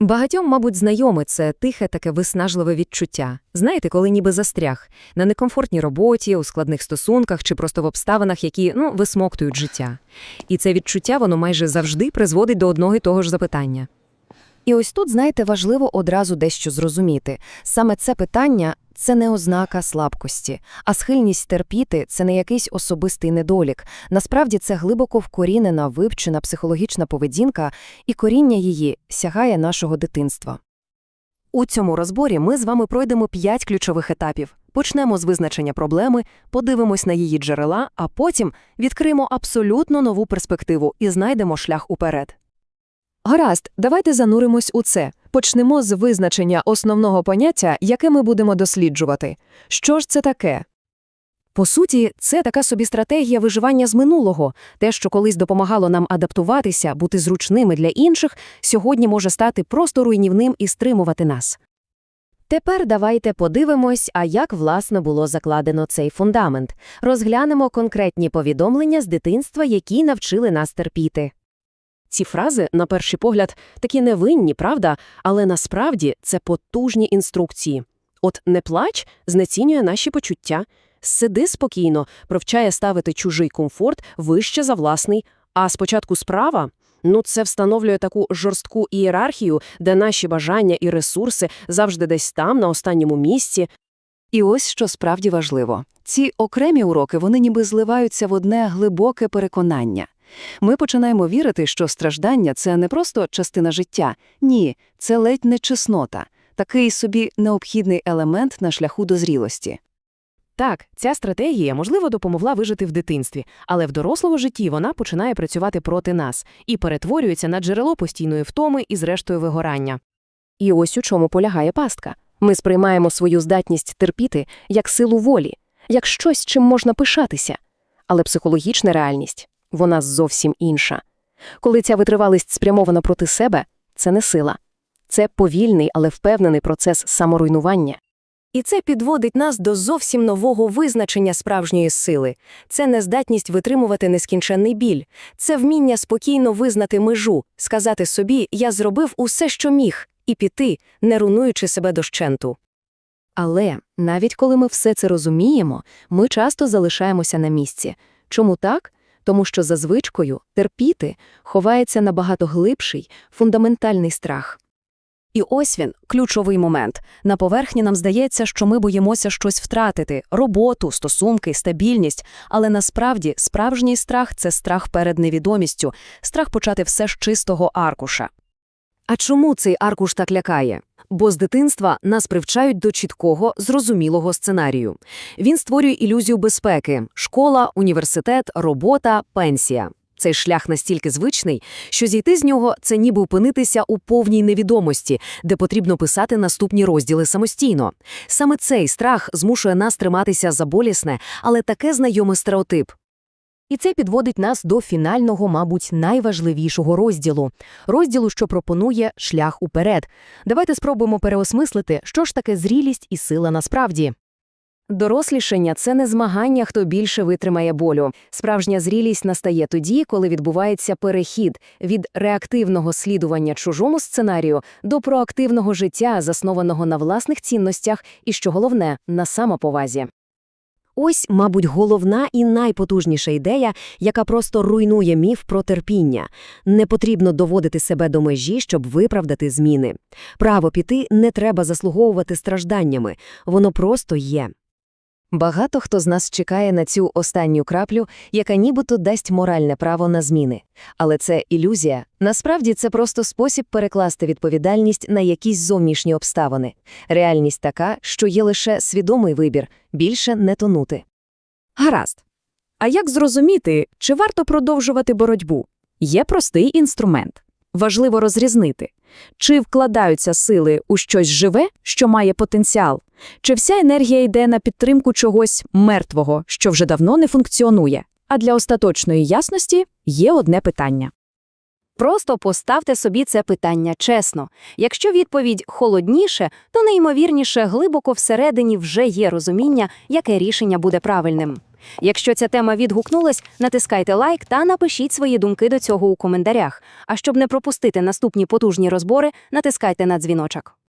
Багатьом, мабуть, знайоме це тихе таке виснажливе відчуття. Знаєте, коли ніби застряг на некомфортній роботі, у складних стосунках чи просто в обставинах, які ну висмоктують життя. І це відчуття воно майже завжди призводить до одного і того ж запитання. І ось тут, знаєте, важливо одразу дещо зрозуміти. Саме це питання – це не ознака слабкості, а схильність терпіти – це не якийсь особистий недолік. Насправді це глибоко вкорінена, вивчена психологічна поведінка, і коріння її сягає нашого дитинства. У цьому розборі ми з вами пройдемо п'ять ключових етапів. Почнемо з визначення проблеми, подивимось на її джерела, а потім відкриємо абсолютно нову перспективу і знайдемо шлях уперед. Гаразд, давайте зануримось у це. Почнемо з визначення основного поняття, яке ми будемо досліджувати. Що ж це таке? По суті, це така собі стратегія виживання з минулого. Те, що колись допомагало нам адаптуватися, бути зручними для інших, сьогодні може стати просто руйнівним і стримувати нас. Тепер давайте подивимось, а як власне було закладено цей фундамент. Розглянемо конкретні повідомлення з дитинства, які навчили нас терпіти. Ці фрази, на перший погляд, такі невинні, правда, але насправді це потужні інструкції. От не плач знецінює наші почуття, сиди спокійно, провчає ставити чужий комфорт вище за власний, а спочатку справа ну це встановлює таку жорстку ієрархію, де наші бажання і ресурси завжди десь там, на останньому місці. І ось що справді важливо. Ці окремі уроки, вони ніби зливаються в одне глибоке переконання. Ми починаємо вірити, що страждання – це не просто частина життя. Ні, це ледь не чеснота. Такий собі необхідний елемент на шляху до зрілості. Так, ця стратегія, можливо, допомогла вижити в дитинстві, але в дорослому житті вона починає працювати проти нас і перетворюється на джерело постійної втоми і, зрештою, вигорання. І ось у чому полягає пастка. Ми сприймаємо свою здатність терпіти як силу волі, як щось, чим можна пишатися. Але психологічна реальність вона зовсім інша. Коли ця витривалість спрямована проти себе, це не сила. Це повільний, але впевнений процес саморуйнування. І це підводить нас до зовсім нового визначення справжньої сили. Це не здатність витримувати нескінченний біль, це вміння спокійно визнати межу, сказати собі «я зробив усе, що міг», і піти, не рунуючи себе дощенту. Але навіть коли ми все це розуміємо, ми часто залишаємося на місці. Чому так? Тому що за звичкою терпіти ховається набагато глибший, фундаментальний страх. І ось він, ключовий момент. На поверхні нам здається, що ми боїмося щось втратити – роботу, стосунки, стабільність. Але насправді справжній страх – це страх перед невідомістю, страх почати все з чистого аркуша. А чому цей аркуш так лякає? Бо з дитинства нас привчають до чіткого, зрозумілого сценарію. Він створює ілюзію безпеки – школа, університет, робота, пенсія. Цей шлях настільки звичний, що зійти з нього – це ніби опинитися у повній невідомості, де потрібно писати наступні розділи самостійно. Саме цей страх змушує нас триматися за болісне, але таке знайомий стереотип. І це підводить нас до фінального, мабуть, найважливішого розділу – розділу, що пропонує шлях уперед. Давайте спробуємо переосмислити, що ж таке зрілість і сила насправді. Дорослішання – це не змагання, хто більше витримає болю. Справжня зрілість настає тоді, коли відбувається перехід від реактивного слідування чужому сценарію до проактивного життя, заснованого на власних цінностях і, що головне, на самоповазі. Ось, мабуть, головна і найпотужніша ідея, яка просто руйнує міф про терпіння. Не потрібно доводити себе до межі, щоб виправдати зміни. Право піти не треба заслуговувати стражданнями, воно просто є. Багато хто з нас чекає на цю останню краплю, яка нібито дасть моральне право на зміни. Але це ілюзія. Насправді це просто спосіб перекласти відповідальність на якісь зовнішні обставини. Реальність така, що є лише свідомий вибір – більше не тонути. Гаразд. А як зрозуміти, чи варто продовжувати боротьбу? Є простий інструмент. Важливо розрізнити, чи вкладаються сили у щось живе, що має потенціал, чи вся енергія йде на підтримку чогось мертвого, що вже давно не функціонує. А для остаточної ясності є одне питання. Просто поставте собі це питання чесно. Якщо відповідь холодніше, то неймовірніше глибоко всередині вже є розуміння, яке рішення буде правильним. Якщо ця тема відгукнулась, натискайте лайк та напишіть свої думки до цього у коментарях. А щоб не пропустити наступні потужні розбори, натискайте на дзвіночок.